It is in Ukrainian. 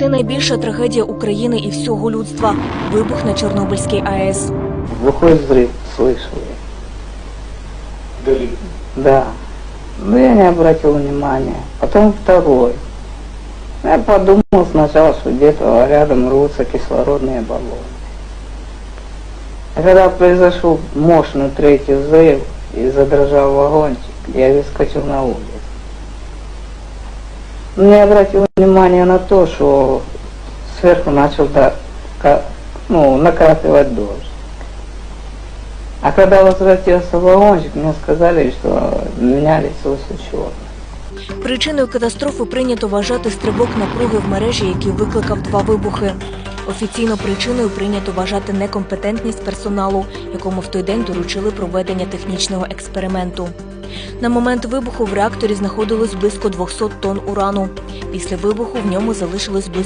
Це найбільша трагедія України і всього людства вибух на Чорнобильській АЕС. Глухой взрыв слышал я. Дали. Да. Но я не обратил внимания. Потом второй. Я подумал сначала, что где-то рядом рвутся кислородные баллоны. А когда произошел мощный третий взрыв и задрожал вагончик, я выскочил на улицу. Но не обратил внимания на то, что сверху начал да- ну, накрапывать дождь. А когда возвратился вагончик, мне сказали, что меня лицо черное. Причиною катастрофи прийнято вважати стрибок напруги в мережі, який викликав два вибухи. Офіційно причиною прийнято вважати некомпетентність персоналу, якому в той день доручили проведення технічного експерименту. На момент вибуху в реакторі знаходилось близько 200 тонн урану. Після вибуху в ньому залишилось близько